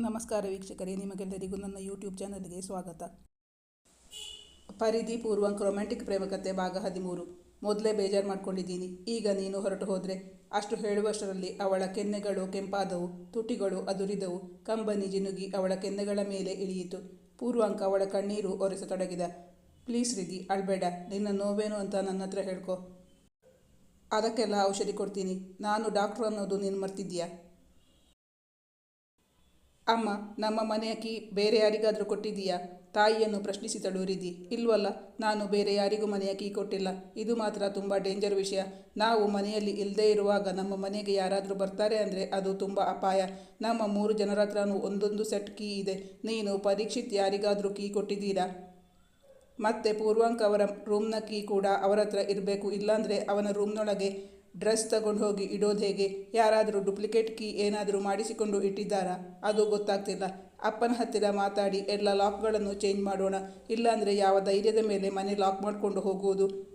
ನಮಸ್ಕಾರ ವೀಕ್ಷಕರೇ, ನಿಮಗೆಲ್ಲರಿಗೂ ನನ್ನ ಯೂಟ್ಯೂಬ್ ಚಾನಲ್ಗೆ ಸ್ವಾಗತ. ಪರಿಧಿ ಪೂರ್ವಂಕ್ ರೊಮ್ಯಾಂಟಿಕ್ ಪ್ರೇಮಕತೆ ಭಾಗ ಹದಿಮೂರು. ಮೊದಲೇ ಬೇಜಾರು ಮಾಡ್ಕೊಂಡಿದ್ದೀನಿ. ಈಗ ನೀನು ಹೊರಟು ಹೋದರೆ ಅಷ್ಟು ಹೇಳುವಷ್ಟರಲ್ಲಿ ಅವಳ ಕೆನ್ನೆಗಳು ಕೆಂಪಾದವು, ತುಟಿಗಳು ಅದುರಿದವು, ಕಂಬನಿ ಜಿನುಗಿ ಅವಳ ಕೆನ್ನೆಗಳ ಮೇಲೆ ಇಳಿಯಿತು. ಪೂರ್ವಾಂಕ ಅವಳ ಕಣ್ಣೀರು ಒರೆಸತೊಡಗಿದ ಪ್ಲೀಸ್ ರಿಧಿ, ಅಳ್ಬೇಡ, ನಿನ್ನ ನೋವೇನು ಅಂತ ನನ್ನ ಹತ್ರ ಹೇಳ್ಕೊ. ಅದಕ್ಕೆಲ್ಲ ಔಷಧಿ ಕೊಡ್ತೀನಿ. ನಾನು ಡಾಕ್ಟ್ರು ಅನ್ನೋದು ನೀನು ಮರ್ತಿದ್ಯಾ ಅಮ್ಮ, ನಮ್ಮ ಮನೆಯ ಕೀ ಬೇರೆ ಯಾರಿಗಾದರೂ ಕೊಟ್ಟಿದ್ದೀಯಾ? ತಾಯಿಯನ್ನು ಪ್ರಶ್ನಿಸಿದಳು ರಿಧಿ ಇಲ್ವಲ್ಲ, ನಾನು ಬೇರೆ ಯಾರಿಗೂ ಮನೆಯ ಕೀ ಕೊಟ್ಟಿಲ್ಲ. ಇದು ಮಾತ್ರ ತುಂಬ ಡೇಂಜರ್ ವಿಷಯ. ನಾವು ಮನೆಯಲ್ಲಿ ಇಲ್ಲದೇ ಇರುವಾಗ ನಮ್ಮ ಮನೆಗೆ ಯಾರಾದರೂ ಬರ್ತಾರೆ ಅಂದರೆ ಅದು ತುಂಬ ಅಪಾಯ. ನಮ್ಮ ಮೂರು ಜನರ ಹತ್ರನೂ ಒಂದೊಂದು ಸೆಟ್ ಕೀ ಇದೆ. ನೀನು ಪರೀಕ್ಷಿತ್ ಯಾರಿಗಾದರೂ ಕೀ ಕೊಟ್ಟಿದ್ದೀರಾ? ಮತ್ತೆ ಪೂರ್ವಾಂಕ್ ಅವರ ರೂಮ್ನ ಕೀ ಕೂಡ ಅವರ ಹತ್ರ ಇರಬೇಕು. ಇಲ್ಲಾಂದರೆ ಅವನ ರೂಮ್ನೊಳಗೆ ಡ್ರೆಸ್ ತಗೊಂಡು ಹೋಗಿ ಇಡೋದು ಹೇಗೆ? ಯಾರಾದರೂ ಡುಪ್ಲಿಕೇಟ್ ಕೀ ಏನಾದರೂ ಮಾಡಿಸಿಕೊಂಡು ಇಟ್ಟಿದ್ದಾರಾ? ಅದು ಗೊತ್ತಾಗ್ತಿಲ್ಲ. ಅಪ್ಪನ ಹತ್ತಿರ ಮಾತಾಡಿ ಎಲ್ಲ ಲಾಕ್ಗಳನ್ನು ಚೇಂಜ್ ಮಾಡೋಣ. ಇಲ್ಲಾಂದರೆ ಯಾವ ಧೈರ್ಯದ ಮೇಲೆ ಮನೆ ಲಾಕ್ ಮಾಡಿಕೊಂಡು ಹೋಗುವುದು?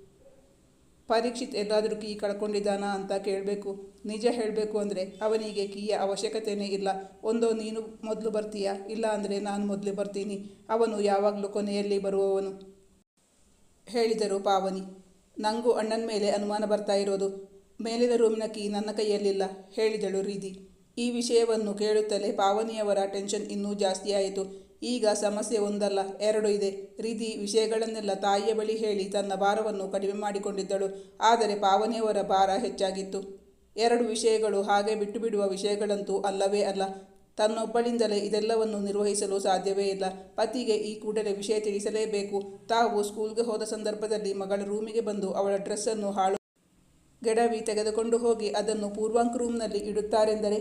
ಪರೀಕ್ಷಿತ್ ಎಲ್ಲಾದರೂ ಕೀ ಕಳ್ಕೊಂಡಿದ್ದಾನಾ ಅಂತ ಕೇಳಬೇಕು. ನಿಜ ಹೇಳಬೇಕು ಅಂದರೆ ಅವನಿಗೆ ಕೀಯ ಅವಶ್ಯಕತೆಯೇ ಇಲ್ಲ. ಒಂದೋ ನೀನು ಮೊದಲು ಬರ್ತೀಯಾ? ಇಲ್ಲ ಅಂದರೆ ನಾನು ಮೊದಲು ಬರ್ತೀನಿ. ಅವನು ಯಾವಾಗಲೂ ಕೊನೆಯಲ್ಲಿ ಬರುವವನು. ಹೇಳಿದರು ಪಾವನಿ. ನನಗೂ ಅಣ್ಣನ ಮೇಲೆ ಅನುಮಾನ ಬರ್ತಾ ಇರೋದು. ಮೇಲಿನ ರೂಮಿನ ಕೀ ನನ್ನ ಕೈಯಲ್ಲಿಲ್ಲ, ಹೇಳಿದಳು ರೀದಿ ಈ ವಿಷಯವನ್ನು ಕೇಳುತ್ತಲೇ ಪಾವನಿಯವರ ಟೆನ್ಷನ್ ಇನ್ನೂ ಜಾಸ್ತಿಯಾಯಿತು ಈಗ ಸಮಸ್ಯೆ ಒಂದಲ್ಲ, ಎರಡು ಇದೆ. ರೀದಿ ವಿಷಯಗಳನ್ನೆಲ್ಲ ತಾಯಿಯ ಬಳಿ ಹೇಳಿ ತನ್ನ ಭಾರವನ್ನು ಕಡಿಮೆ ಮಾಡಿಕೊಂಡಿದ್ದಳು, ಆದರೆ ಪಾವನಿಯವರ ಭಾರ ಹೆಚ್ಚಾಗಿತ್ತು. ಎರಡು ವಿಷಯಗಳು ಹಾಗೆ ಬಿಟ್ಟು ಬಿಡುವ ವಿಷಯಗಳಂತೂ ಅಲ್ಲವೇ ಅಲ್ಲ. ತನ್ನೊಬ್ಬಳಿಂದಲೇ ಇದೆಲ್ಲವನ್ನು ನಿರ್ವಹಿಸಲು ಸಾಧ್ಯವೇ ಇಲ್ಲ. ಪತಿಗೆ ಈ ಕೂಡಲೇ ವಿಷಯ ತಿಳಿಸಲೇಬೇಕು. ತಾವು ಸ್ಕೂಲ್ಗೆ ಹೋದ ಸಂದರ್ಭದಲ್ಲಿ ಮಗಳ ರೂಮಿಗೆ ಬಂದು ಅವಳ ಡ್ರೆಸ್ಸನ್ನು ಹಾಳು ಗೆಡವಿ ತೆಗೆದುಕೊಂಡು ಹೋಗಿ ಅದನ್ನು ಪೂರ್ವಾಂಕ್ ರೂಮ್ನಲ್ಲಿ ಇಡುತ್ತಾರೆಂದರೆ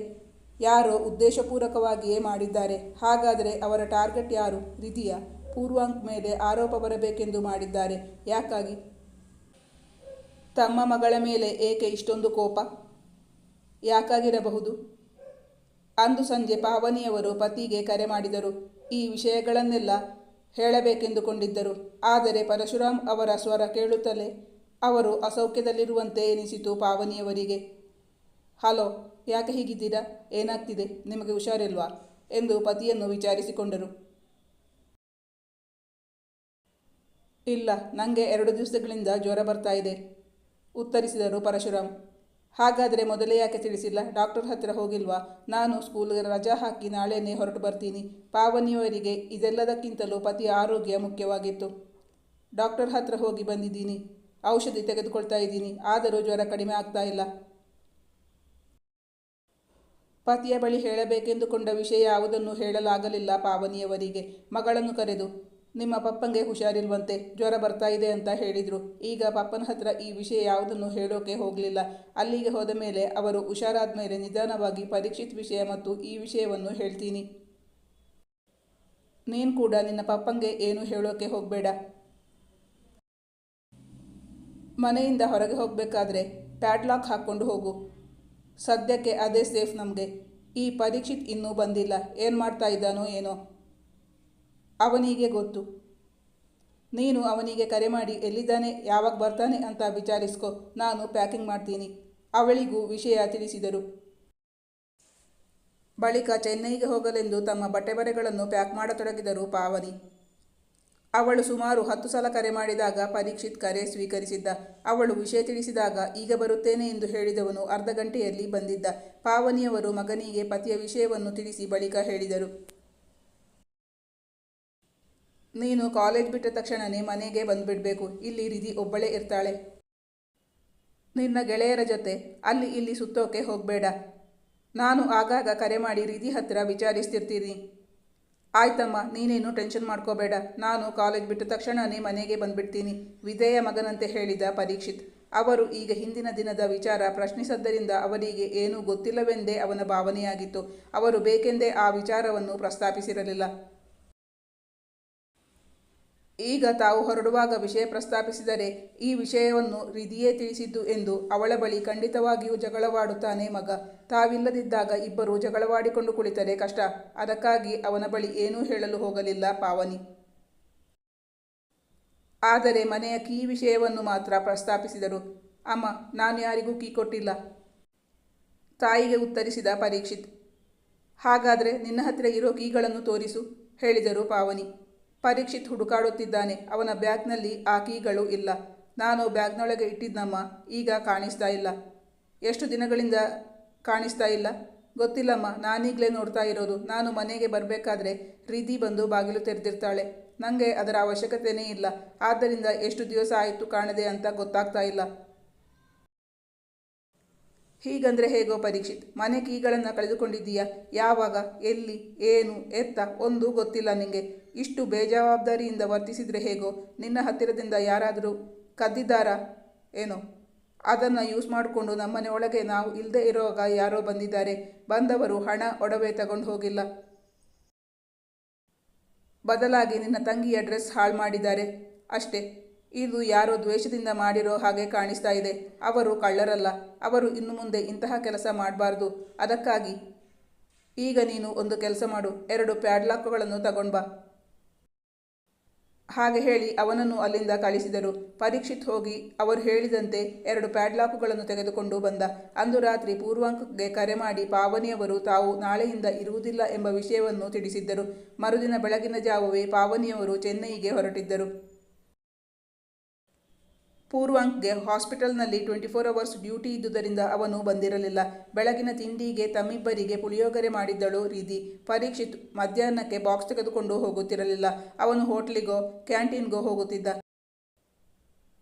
ಯಾರೋ ಉದ್ದೇಶಪೂರ್ವಕವಾಗಿಯೇ ಮಾಡಿದ್ದಾರೆ. ಹಾಗಾದರೆ ಅವರ ಟಾರ್ಗೆಟ್ ಯಾರು? ರಿದಿಯ ಪೂರ್ವಾಂಕ್ ಮೇಲೆ ಆರೋಪ ಬರಬೇಕೆಂದು ಮಾಡಿದ್ದಾರೆ. ಯಾಕಾಗಿ? ತಮ್ಮ ಮಗಳ ಮೇಲೆ ಏಕೆ ಇಷ್ಟೊಂದು ಕೋಪ? ಯಾಕಾಗಿರಬಹುದು? ಅಂದು ಸಂಜೆ ಪಾವನಿಯವರು ಪತಿಗೆ ಕರೆ ಮಾಡಿದರು. ಈ ವಿಷಯಗಳನ್ನೆಲ್ಲ ಹೇಳಬೇಕೆಂದುಕೊಂಡಿದ್ದರು. ಆದರೆ ಪರಶುರಾಮ್ ಅವರ ಸ್ವರ ಕೇಳುತ್ತಲೇ ಅವರು ಅಸೌಖ್ಯದಲ್ಲಿರುವಂತೆ ಎನಿಸಿತು ಪಾವನಿಯವರಿಗೆ. ಹಲೋ, ಯಾಕೆ ಹೀಗಿದ್ದೀರಾ? ಏನಾಗ್ತಿದೆ? ನಿಮಗೆ ಹುಷಾರಿಲ್ವಾ? ಎಂದು ಪತಿಯನ್ನು ವಿಚಾರಿಸಿಕೊಂಡರು. ಇಲ್ಲ ನನಗೆ ಎರಡು ದಿವಸಗಳಿಂದ ಜ್ವರ ಬರ್ತಾ ಇದೆ, ಉತ್ತರಿಸಿದರು ಪರಶುರಾಮ್. ಹಾಗಾದರೆ ಮೊದಲೇ ಯಾಕೆ ತಿಳಿಸಿಲ್ಲ? ಡಾಕ್ಟರ್ ಹತ್ತಿರ ಹೋಗಿಲ್ವಾ? ನಾನು ಸ್ಕೂಲ್ಗೆ ರಜಾ ಹಾಕಿ ನಾಳೆನೇ ಹೊರಟು ಬರ್ತೀನಿ. ಪಾವನಿಯವರಿಗೆ ಇದೆಲ್ಲದಕ್ಕಿಂತಲೂ ಪತಿಯ ಆರೋಗ್ಯ ಮುಖ್ಯವಾಗಿತ್ತು. ಡಾಕ್ಟರ್ ಹತ್ತಿರ ಹೋಗಿ ಬಂದಿದ್ದೀನಿ. ಔಷಧಿ ತೆಗೆದುಕೊಳ್ತಾ ಇದ್ದೀನಿ. ಆದರೂ ಜ್ವರ ಕಡಿಮೆ ಆಗ್ತಾ ಇಲ್ಲ. ಪತಿಯ ಬಳಿ ಹೇಳಬೇಕೆಂದುಕೊಂಡ ವಿಷಯ ಯಾವುದನ್ನು ಹೇಳಲಾಗಲಿಲ್ಲ ಪಾವನಿಯವರಿಗೆ. ಮಗಳನ್ನು ಕರೆದು, ನಿಮ್ಮ ಪಪ್ಪಂಗೆ ಹುಷಾರಿಲ್ವಂತೆ, ಜ್ವರ ಬರ್ತಾ ಇದೆ ಅಂತ ಹೇಳಿದರು. ಈಗ ಪಪ್ಪನ ಹತ್ರ ಈ ವಿಷಯ ಯಾವುದನ್ನು ಹೇಳೋಕೆ ಹೋಗಲಿಲ್ಲ. ಅಲ್ಲಿಗೆ ಹೋದ ಮೇಲೆ ಅವರು ಹುಷಾರಾದ ಮೇಲೆ ನಿಧಾನವಾಗಿ ಪರೀಕ್ಷಿತ ವಿಷಯ ಮತ್ತು ಈ ವಿಷಯವನ್ನು ಹೇಳ್ತೀನಿ. ನೀನು ಕೂಡ ನಿನ್ನ ಪಪ್ಪಂಗೆ ಏನು ಹೇಳೋಕೆ ಹೋಗಬೇಡ. ಮನೆಯಿಂದ ಹೊರಗೆ ಹೋಗಬೇಕಾದ್ರೆ ಪ್ಯಾಡ್ಲಾಕ್ ಹಾಕ್ಕೊಂಡು ಹೋಗು. ಸದ್ಯಕ್ಕೆ ಅದೇ ಸೇಫ್ ನಮಗೆ. ಈ ಪರೀಕ್ಷಿತ್ ಇನ್ನೂ ಬಂದಿಲ್ಲ. ಏನು ಮಾಡ್ತಾ ಇದ್ದಾನೋ ಏನೋ. ಅವನಿಗೆ ಗೊತ್ತು. ನೀನು ಅವನಿಗೆ ಕರೆ ಮಾಡಿ ಎಲ್ಲಿದ್ದಾನೆ, ಯಾವಾಗ ಬರ್ತಾನೆ ಅಂತ ವಿಚಾರಿಸ್ಕೊ. ನಾನು ಪ್ಯಾಕಿಂಗ್ ಮಾಡ್ತೀನಿ. ಅವಳಿಗೂ ವಿಷಯ ತಿಳಿಸಿದರು. ಬಳಿಕ ಚೆನ್ನೈಗೆ ಹೋಗಲೆಂದು ತಮ್ಮ ಬಟ್ಟೆ ಬರೆಗಳನ್ನು ಪ್ಯಾಕ್ ಮಾಡತೊಡಗಿದರು ಪಾವನಿ. ಅವಳು ಸುಮಾರು ಹತ್ತು ಸಲ ಕರೆ ಮಾಡಿದಾಗ ಪರೀಕ್ಷಿತ್ ಕರೆ ಸ್ವೀಕರಿಸಿದ್ದ. ಅವಳು ವಿಷಯ ತಿಳಿಸಿದಾಗ, ಈಗ ಬರುತ್ತೇನೆ ಎಂದು ಹೇಳಿದವನು ಅರ್ಧ ಗಂಟೆಯಲ್ಲಿ ಬಂದಿದ್ದ. ಪಾವನಿಯವರು ಮಗನಿಗೆ ಪತಿಯ ವಿಷಯವನ್ನು ತಿಳಿಸಿ ಬಳಿಕ ಹೇಳಿದರು. ನೀನು ಕಾಲೇಜ್ ಬಿಟ್ಟ ತಕ್ಷಣನೇ ಮನೆಗೆ ಬಂದುಬಿಡಬೇಕು. ಇಲ್ಲಿ ರಿಧಿ ಒಬ್ಬಳೇ ಇರ್ತಾಳೆ. ನಿನ್ನ ಗೆಳೆಯರ ಜೊತೆ. ಅಲ್ಲಿ ಇಲ್ಲಿ ಸುತ್ತೋಕೆ ಹೋಗಬೇಡ. ನಾನು ಆಗಾಗ ಕರೆ ಮಾಡಿ ರಿಧಿ ಹತ್ತಿರ ವಿಚಾರಿಸ್ತಿರ್ತೀನಿ. ಆಯ್ತಮ್ಮ, ನೀನೇನು ಟೆನ್ಷನ್ ಮಾಡ್ಕೋಬೇಡ. ನಾನು ಕಾಲೇಜ್ ಬಿಟ್ಟ ತಕ್ಷಣನೇ ಮನೆಗೆ ಬಂದ್ಬಿಡ್ತೀನಿ, ವಿಧೇಯ ಮಗನಂತೆ ಹೇಳಿದ ಪರೀಕ್ಷಿತ್. ಅವರು ಈಗ ಹಿಂದಿನ ದಿನದ ವಿಚಾರ ಪ್ರಶ್ನಿಸದ್ದರಿಂದ ಅವರಿಗೆ ಏನೂ ಗೊತ್ತಿಲ್ಲವೆಂದೇ ಅವನ ಭಾವನೆಯಾಗಿತ್ತು. ಅವರು ಬೇಕೆಂದೇ ಆ ವಿಚಾರವನ್ನು ಪ್ರಸ್ತಾಪಿಸಿರಲಿಲ್ಲ. ಈಗ ತಾವು ಹೊರಡುವಾಗ ವಿಷಯ ಪ್ರಸ್ತಾಪಿಸಿದರೆ ಈ ವಿಷಯವನ್ನು ರಿದಿಯೇ ತಿಳಿಸಿದ್ದು ಎಂದು ಅವಳ ಬಳಿ ಖಂಡಿತವಾಗಿಯೂ ಜಗಳವಾಡುತ್ತಾನೆ ಮಗ. ತಾವಿಲ್ಲದಿದ್ದಾಗ ಇಬ್ಬರು ಜಗಳವಾಡಿಕೊಂಡು ಕುಳಿತರೆ ಕಷ್ಟ. ಅದಕ್ಕಾಗಿ ಅವನ ಬಳಿ ಏನೂ ಹೇಳಲು ಹೋಗಲಿಲ್ಲ ಪಾವನಿ. ಆದರೆ ಮನೆಯ ಕೀ ವಿಷಯವನ್ನು ಮಾತ್ರ ಪ್ರಸ್ತಾಪಿಸಿದರು. ಅಮ್ಮ, ನಾನು ಯಾರಿಗೂ ಕೀ ಕೊಟ್ಟಿಲ್ಲ. ತಾಯಿಗೆ ಉತ್ತರಿಸಿದ ಪರೀಕ್ಷಿತ್. ಹಾಗಾದರೆ ನಿನ್ನ ಹತ್ತಿರ ಇರೋ ಕೀಗಳನ್ನು ತೋರಿಸು, ಹೇಳಿದರು ಪಾವನಿ. ಪರೀಕ್ಷಿತ್ ಹುಡುಕಾಡುತ್ತಿದ್ದಾನೆ. ಅವನ ಬ್ಯಾಗ್ನಲ್ಲಿ ಆ ಕೀಗಳು ಇಲ್ಲ. ನಾನು ಬ್ಯಾಗ್ನೊಳಗೆ ಇಟ್ಟಿದ್ದಮ್ಮ, ಈಗ ಕಾಣಿಸ್ತಾ ಇಲ್ಲ. ಎಷ್ಟು ದಿನಗಳಿಂದ ಕಾಣಿಸ್ತಾ ಇಲ್ಲ? ಗೊತ್ತಿಲ್ಲಮ್ಮ, ನಾನೀಗಲೇ ನೋಡ್ತಾ ಇರೋದು. ನಾನು ಮನೆಗೆ ಬರಬೇಕಾದ್ರೆ ರೀತಿ ಬಂದು ಬಾಗಿಲು ತೆರೆದಿರ್ತಾಳೆ. ನನಗೆ ಅದರ ಅವಶ್ಯಕತೆಯೇ ಇಲ್ಲ. ಆದ್ದರಿಂದ ಎಷ್ಟು ದಿವಸ ಆಯಿತು ಕಾಣದೆ ಅಂತ ಗೊತ್ತಾಗ್ತಾ ಇಲ್ಲ. ಹೀಗಂದರೆ ಹೇಗೋ ಪರೀಕ್ಷಿತ್, ಮನೆ ಕೀಗಳನ್ನು ಕಳೆದುಕೊಂಡಿದ್ದೀಯಾ? ಯಾವಾಗ? ಎಲ್ಲಿ? ಏನು? ಎತ್ತ? ಒಂದು ಗೊತ್ತಿಲ್ಲ ನಿಂಗೆ. ಇಷ್ಟು ಬೇಜವಾಬ್ದಾರಿಯಿಂದ ವರ್ತಿಸಿದರೆ ಹೇಗೋ? ನಿನ್ನ ಹತ್ತಿರದಿಂದ ಯಾರಾದರೂ ಕದ್ದಿದ್ದಾರಾ? ಏನೋ? ಅದನ್ನು ಯೂಸ್ ಮಾಡಿಕೊಂಡು ನಮ್ಮನೆ ಒಳಗೆ ನಾವು ಇಲ್ಲದೆ ಇರೋವಾಗ ಯಾರೋ ಬಂದಿದ್ದಾರೆ. ಬಂದವರು ಹಣ, ಒಡವೆ ತಗೊಂಡು ಹೋಗಿಲ್ಲ. ಬದಲಾಗಿ ನಿನ್ನ ತಂಗಿಯ ಡ್ರೆಸ್ ಹಾಳು ಮಾಡಿದ್ದಾರೆ. ಅಷ್ಟೇ. ಇದು ಯಾರೋ ದ್ವೇಷದಿಂದ ಮಾಡಿರೋ ಹಾಗೆ ಕಾಣಿಸ್ತಾ ಇದೆ. ಅವರು ಕಳ್ಳರಲ್ಲ. ಅವರು ಇನ್ನು ಮುಂದೆ ಇಂತಹ ಕೆಲಸ ಮಾಡಬಾರ್ದು. ಅದಕ್ಕಾಗಿ ಈಗ ನೀನು ಒಂದು ಕೆಲಸ ಮಾಡು. ಎರಡು ಪ್ಯಾಡ್ಲಾಕ್ಗಳನ್ನು ತಗೊಂಡು ಬಾ. ಹಾಗೆ ಹೇಳಿ ಅವನನ್ನು ಅಲ್ಲಿಂದ ಕಳಿಸಿದರು. ಪರೀಕ್ಷಿತ್ ಹೋಗಿ ಅವರು ಹೇಳಿದಂತೆ ಎರಡು ಪ್ಯಾಡ್ಲಾಕುಗಳನ್ನು ತೆಗೆದುಕೊಂಡು ಬಂದ. ಅಂದು ರಾತ್ರಿ ಪೂರ್ವಾಂಕಕ್ಕೆ ಕರೆ ಮಾಡಿ ಪಾವನಿಯವರು ತಾವು ನಾಳೆಯಿಂದ ಇರುವುದಿಲ್ಲ ಎಂಬ ವಿಷಯವನ್ನು ತಿಳಿಸಿದ್ದರು. ಮರುದಿನ ಬೆಳಗಿನ ಜಾವವೇ ಪಾವನಿಯವರು ಚೆನ್ನೈಗೆ ಹೊರಟಿದ್ದರು. ಪೂರ್ವಾಂಕ್ಗೆ ಹಾಸ್ಪಿಟಲ್ನಲ್ಲಿ ಟ್ವೆಂಟಿ ಫೋರ್ ಅವರ್ಸ್ ಡ್ಯೂಟಿ ಇದ್ದುದರಿಂದ ಅವನು ಬಂದಿರಲಿಲ್ಲ. ಬೆಳಗಿನ ತಿಂಡಿಗೆ ತಮ್ಮಿಬ್ಬರಿಗೆ ಪುಳಿಯೋಗರೆ ಮಾಡಿದ್ದಳು ರೀತಿ ಪರೀಕ್ಷಿತ್ ಮಧ್ಯಾಹ್ನಕ್ಕೆ ಬಾಕ್ಸ್ ತೆಗೆದುಕೊಂಡು ಹೋಗುತ್ತಿರಲಿಲ್ಲ. ಅವನು ಹೋಟ್ಲಿಗೋ, ಕ್ಯಾಂಟೀನ್ಗೋ ಹೋಗುತ್ತಿದ್ದ.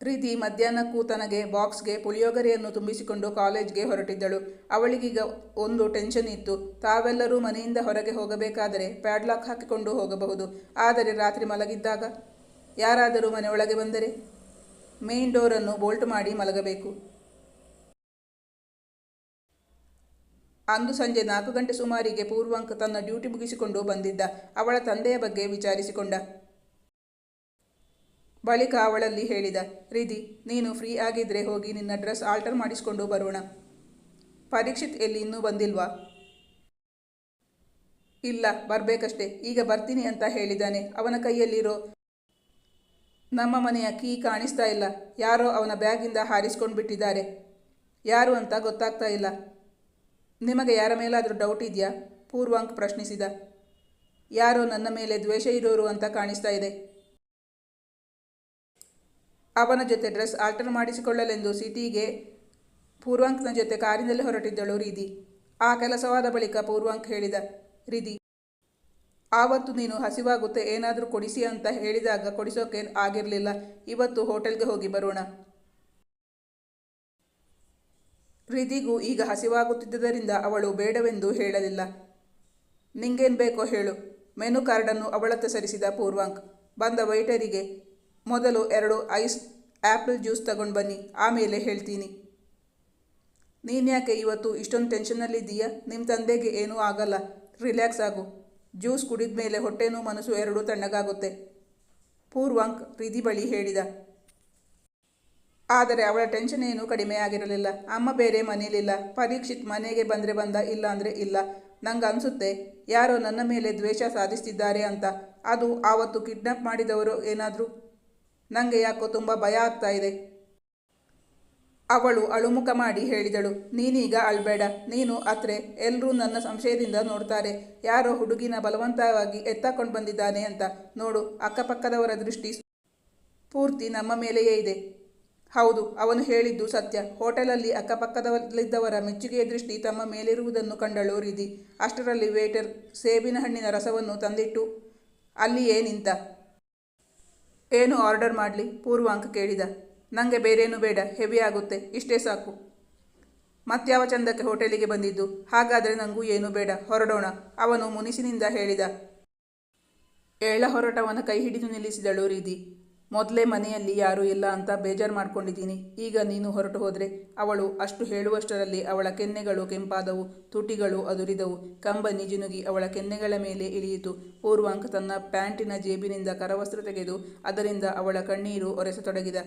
ರೀತಿ ಮಧ್ಯಾಹ್ನಕ್ಕೂ ತನಗೆ ಬಾಕ್ಸ್ಗೆ ಪುಳಿಯೋಗರೆಯನ್ನು ತುಂಬಿಸಿಕೊಂಡು ಕಾಲೇಜ್ಗೆ ಹೊರಟಿದ್ದಳು. ಅವಳಿಗೀಗ ಒಂದು ಟೆನ್ಷನ್ ಇತ್ತು. ತಾವೆಲ್ಲರೂ ಮನೆಯಿಂದ ಹೊರಗೆ ಹೋಗಬೇಕಾದರೆ ಪ್ಯಾಡ್ಲಾಕ್ ಹಾಕಿಕೊಂಡು ಹೋಗಬಹುದು. ಆದರೆ ರಾತ್ರಿ ಮಲಗಿದ್ದಾಗ ಯಾರಾದರೂ ಮನೆಯೊಳಗೆ ಬಂದರೆ? ಮೇನ್ ಡೋರನ್ನು ಬೋಲ್ಟ್ ಮಾಡಿ ಮಲಗಬೇಕು. ಅಂದು ಸಂಜೆ ನಾಲ್ಕು ಗಂಟೆ ಸುಮಾರಿಗೆ ಪೂರ್ವಾಂಕ ತನ್ನ ಡ್ಯೂಟಿ ಮುಗಿಸಿಕೊಂಡು ಬಂದಿದ್ದ ಅವಳ ತಂದೆಯ ಬಗ್ಗೆ ವಿಚಾರಿಸಿಕೊಂಡ. ಬಳಿಕ ಅವಳಲ್ಲಿ ಹೇಳಿದ, ರಿಧಿ, ನೀನು ಫ್ರೀ ಆಗಿದ್ರೆ ಹೋಗಿ ನಿನ್ನ ಡ್ರೆಸ್ ಆಲ್ಟರ್ ಮಾಡಿಸಿಕೊಂಡು ಬರೋಣ. ಪರೀಕ್ಷಿತ್ ಎಲ್ಲಿ ಇನ್ನೂ ಬಂದಿಲ್ವಾ? ಇಲ್ಲ, ಬರಬೇಕಷ್ಟೇ. ಈಗ ಬರ್ತೀನಿ ಅಂತ ಹೇಳಿದ್ದಾನೆ ಅವನ ಕೈಯಲ್ಲಿರೋ ನಮ್ಮ ಮನೆಯ ಕೀ ಕಾಣಿಸ್ತಾ ಇಲ್ಲ. ಯಾರೋ ಅವನ ಬ್ಯಾಗಿಂದ ಹಾರಿಸ್ಕೊಂಡು ಬಿಟ್ಟಿದ್ದಾರೆ. ಯಾರು ಅಂತ ಗೊತ್ತಾಗ್ತಾ ಇಲ್ಲ. ನಿಮಗೆ ಯಾರ ಮೇಲಾದರೂ ಡೌಟ್ ಇದೆಯಾ? ಪೂರ್ವಾಂಕ್ ಪ್ರಶ್ನಿಸಿದ. ಯಾರೋ ನನ್ನ ಮೇಲೆ ದ್ವೇಷ ಇರೋರು ಅಂತ ಕಾಣಿಸ್ತಾ ಇದೆ. ಅವನ ಜೊತೆ ಡ್ರೆಸ್ ಆಲ್ಟರ್ ಮಾಡಿಸಿಕೊಳ್ಳಲೆಂದು ಸಿಟಿಗೆ ಪೂರ್ವಾಂಕ್ನ ಜೊತೆ ಕಾರಿನಲ್ಲಿ ಹೊರಟಿದ್ದಳು ರೀದಿ ಆ ಕೆಲಸವಾದ ಬಳಿಕ ಪೂರ್ವಾಂಕ್ ಹೇಳಿದ ರೀದಿ ಆವತ್ತು ನೀನು ಹಸಿವಾಗುತ್ತೆ, ಏನಾದರೂ ಕೊಡಿಸಿ ಅಂತ ಹೇಳಿದಾಗ ಕೊಡಿಸೋಕೆ ಆಗಿರಲಿಲ್ಲ. ಇವತ್ತು ಹೋಟೆಲ್ಗೆ ಹೋಗಿ ಬರೋಣ. ಪ್ರೀತಿಗೂ ಈಗ ಹಸಿವಾಗುತ್ತಿದ್ದರಿಂದ ಅವಳು ಬೇಡವೆಂದು ಹೇಳಲಿಲ್ಲ. ನಿಂಗೇನು ಬೇಕೋ ಹೇಳು. ಮೆನು ಕಾರ್ಡನ್ನು ಅವಳತ್ತ ಸರಿಸಿದ ಪೂರ್ವಾಂಕ್. ಬಂದ ವೈಟರಿಗೆ, ಮೊದಲು ಎರಡು ಐಸ್ ಆ್ಯಪಲ್ ಜ್ಯೂಸ್ ತಗೊಂಡು ಬನ್ನಿ, ಆಮೇಲೆ ಹೇಳ್ತೀನಿ. ನೀನ್ಯಾಕೆ ಇವತ್ತು ಇಷ್ಟೊಂದು ಟೆನ್ಷನ್ನಲ್ಲಿದ್ದೀಯಾ ನಿಮ್ಮ ತಂದೆಗೆ ಏನೂ ಆಗಲ್ಲ. ರಿಲ್ಯಾಕ್ಸ್ ಆಗು. ಜ್ಯೂಸ್ ಕುಡಿದ ಮೇಲೆ ಹೊಟ್ಟೆನೂ ಮನಸ್ಸು ಎರಡೂ ತಣ್ಣಗಾಗುತ್ತೆ. ಪೂರ್ವಾಂಕ್ ಪ್ರೀತಿ ಬಳಿ ಹೇಳಿದ. ಆದರೆ ಅವಳ ಟೆನ್ಷನ್ ಏನೂ ಕಡಿಮೆ ಆಗಿರಲಿಲ್ಲ. ಅಮ್ಮ ಬೇರೆ ಮನೇಲಿಲ್ಲ. ಪರೀಕ್ಷಿತ್ ಮನೆಗೆ ಬಂದರೆ ಬಂದ, ಇಲ್ಲ ಅಂದರೆ ಇಲ್ಲ. ನಂಗೆ ಅನಿಸುತ್ತೆ, ಯಾರೋ ನನ್ನ ಮೇಲೆ ದ್ವೇಷ ಸಾಧಿಸ್ತಿದ್ದಾರೆ ಅಂತ. ಅದು ಆವತ್ತು ಕಿಡ್ನಾಪ್ ಮಾಡಿದವರು ಏನಾದರೂ? ನನಗೆ ಯಾಕೋ ತುಂಬ ಭಯ ಆಗ್ತಾ ಇದೆ. ಅವಳು ಅಳುಮುಖ ಮಾಡಿ ಹೇಳಿದಳು, ನೀನೀಗ ಅಳ್ಬೇಡ, ನೀನು ಅತ್ರೆ ಎಲ್ಲರೂ ನನ್ನ ಸಂಶಯದಿಂದ ನೋಡ್ತಾರೆ, ಯಾರೋ ಹುಡುಗಿನ ಬಲವಂತವಾಗಿ ಎತ್ತಕೊಂಡು ಬಂದಿದ್ದಾನೆ ಅಂತ, ನೋಡು, ಅಕ್ಕಪಕ್ಕದವರ ದೃಷ್ಟಿ ಪೂರ್ತಿ ನಮ್ಮ ಮೇಲೆಯೇ ಇದೆ. ಹೌದು, ಅವನು ಹೇಳಿದ್ದು ಸತ್ಯ, ಹೋಟೆಲಲ್ಲಿ ಅಕ್ಕಪಕ್ಕದಲ್ಲಿದ್ದವರ ಮೆಚ್ಚುಗೆಯ ದೃಷ್ಟಿ ತಮ್ಮ ಮೇಲಿರುವುದನ್ನು ಕಂಡಳು ರೀದಿ ಅಷ್ಟರಲ್ಲಿ ವೇಟರ್ ಸೇಬಿನ ಹಣ್ಣಿನ ರಸವನ್ನು ತಂದಿಟ್ಟು, ಅಲ್ಲಿಯೇ ನಿಂತ. ಏನು ಆರ್ಡರ್ ಮಾಡಲಿ? ಪೂರ್ವಾಂಕ ಕೇಳಿದ. ನನಗೆ ಬೇರೇನೂ ಬೇಡ, ಹೆವಿ ಆಗುತ್ತೆ, ಇಷ್ಟೇ ಸಾಕು. ಮತ್ಯಾವ ಚಂದಕ್ಕೆ ಹೋಟೆಲಿಗೆ ಬಂದಿದ್ದು, ಹಾಗಾದರೆ ನನಗೂ ಏನೂ ಬೇಡ, ಹೊರಡೋಣ, ಅವನು ಮುನಿಸಿನಿಂದ ಹೇಳಿದ. ಏಳ ಹೊರಟವನ ಕೈ ಹಿಡಿದು ನಿಲ್ಲಿಸಿದಳು ರೀದಿ ಮೊದಲೇ ಮನೆಯಲ್ಲಿ ಯಾರೂ ಇಲ್ಲ ಅಂತ ಬೇಜಾರು ಮಾಡ್ಕೊಂಡಿದ್ದೀನಿ, ಈಗ ನೀನು ಹೊರಟು ಹೋದರೆ ಅವಳು ಅಷ್ಟು ಹೇಳುವಷ್ಟರಲ್ಲಿ ಅವಳ ಕೆನ್ನೆಗಳು ಕೆಂಪಾದವು, ತುಟಿಗಳು ಅದುರಿದವು ಕಂಬನಿ ಜಿನುಗಿ ಅವಳ ಕೆನ್ನೆಗಳ ಮೇಲೆ ಇಳಿಯಿತು. ಪೂರ್ವಾಂಕ ತನ್ನ ಪ್ಯಾಂಟಿನ ಜೇಬಿನಿಂದ ಕರವಸ್ತ್ರ ತೆಗೆದು ಅದರಿಂದ ಅವಳ ಕಣ್ಣೀರು ಒರೆಸತೊಡಗಿದ.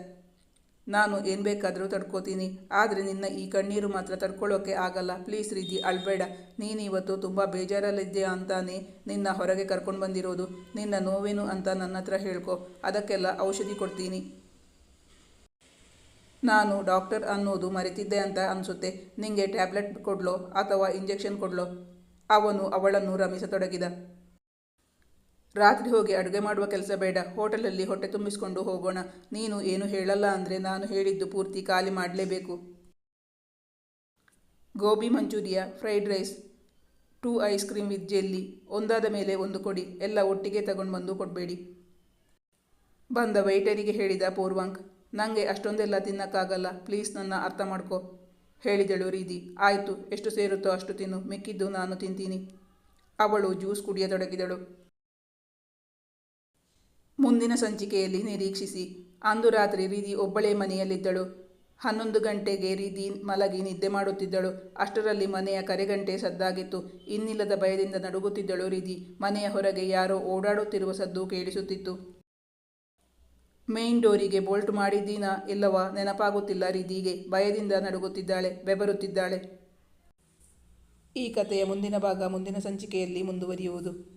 ನಾನು ಏನು ಬೇಕಾದರೂ ತಡ್ಕೋತೀನಿ, ಆದರೆ ನಿನ್ನ ಈ ಕಣ್ಣೀರು ಮಾತ್ರ ತಡ್ಕೊಳ್ಳೋಕೆ ಆಗಲ್ಲ. ಪ್ಲೀಸ್ ರೀತಿ, ಅಳ್ಬೇಡ. ನೀನಿವತ್ತು ತುಂಬ ಬೇಜಾರಲ್ಲಿದ್ದೀಯಾ ಅಂತಾನೆ ನಿನ್ನ ಹೊರಗೆ ಕರ್ಕೊಂಡು ಬಂದಿರೋದು. ನಿನ್ನ ನೋವೇನು ಅಂತ ನನ್ನ ಹತ್ರ ಹೇಳ್ಕೊ. ಅದಕ್ಕೆಲ್ಲ ಔಷಧಿ ಕೊಡ್ತೀನಿ. ನಾನು ಡಾಕ್ಟರ್ ಅನ್ನೋದು ಮರೆತಿದ್ದೆ ಅಂತ ಅನಿಸುತ್ತೆ. ನಿಂಗೆ ಟ್ಯಾಬ್ಲೆಟ್ ಕೊಡ್ಲೋ ಅಥವಾ ಇಂಜೆಕ್ಷನ್ ಕೊಡ್ಲೋ? ಅವನು ಅವಳನ್ನು ರಮಿಸತೊಡಗಿದ. ರಾತ್ರಿ ಹೋಗಿ ಅಡುಗೆ ಮಾಡುವ ಕೆಲಸ ಬೇಡ, ಹೋಟೆಲಲ್ಲಿ ಹೊಟ್ಟೆ ತುಂಬಿಸಿಕೊಂಡು ಹೋಗೋಣ. ನೀನು ಏನು ಹೇಳಲ್ಲ ಅಂದರೆ ನಾನು ಹೇಳಿದ್ದು ಪೂರ್ತಿ ಖಾಲಿ ಮಾಡಲೇಬೇಕು. Gobi manchurian, fried rice, two ice cream with jelly, ಒಂದಾದ ಮೇಲೆ ಒಂದು ಕೊಡಿ, ಎಲ್ಲ ಒಟ್ಟಿಗೆ ತಗೊಂಡು ಬಂದು ಕೊಡಬೇಡಿ. ಬಂದ ವೈಟರಿಗೆ ಹೇಳಿದ ಪೂರ್ವಾಂಕ್ ನನಗೆ ಅಷ್ಟೊಂದೆಲ್ಲ ತಿನ್ನಕ್ಕಾಗಲ್ಲ, ಪ್ಲೀಸ್ ನನ್ನ ಅರ್ಥ ಮಾಡ್ಕೊ, ಹೇಳಿದಳು ರೀದಿ ಆಯಿತು, ಎಷ್ಟು ಸೇರುತ್ತೋ ಅಷ್ಟು ತಿನ್ನು, ಮಿಕ್ಕಿದ್ದು ನಾನು ತಿಂತೀನಿ. ಅವಳು ಜ್ಯೂಸ್ ಕುಡಿಯತೊಡಗಿದಳು. ಮುಂದಿನ ಸಂಚಿಕೆಯಲ್ಲಿ ನಿರೀಕ್ಷಿಸಿ. ಅಂದು ರಾತ್ರಿ ರೀದಿ ಒಬ್ಬಳೇ ಮನೆಯಲ್ಲಿದ್ದಳು. ಹನ್ನೊಂದು ಗಂಟೆಗೆ ರೀದಿ ಮಲಗಿ ನಿದ್ದೆ ಮಾಡುತ್ತಿದ್ದಳು. ಅಷ್ಟರಲ್ಲಿ ಮನೆಯ ಕರೆಗಂಟೆ ಸದ್ದಾಗಿತ್ತು. ಇನ್ನಿಲ್ಲದ ಭಯದಿಂದ ನಡುಗುತ್ತಿದ್ದಳು ರೀದಿ ಮನೆಯ ಹೊರಗೆ ಯಾರೋ ಓಡಾಡುತ್ತಿರುವ ಸದ್ದು ಕೇಳಿಸುತ್ತಿತ್ತು. ಮೇನ್ ಡೋರಿಗೆ ಬೋಲ್ಟ್ ಮಾಡಿದ್ದೀನಾ ಇಲ್ಲವಾ? ನೆನಪಾಗುತ್ತಿಲ್ಲ ರೀದಿಗೆ ಭಯದಿಂದ ನಡುಗುತ್ತಿದ್ದಾಳೆ ಬೆಬರುತ್ತಿದ್ದಾಳೆ ಈ ಕಥೆಯ ಮುಂದಿನ ಭಾಗ ಮುಂದಿನ ಸಂಚಿಕೆಯಲ್ಲಿ ಮುಂದುವರಿಯುವುದು.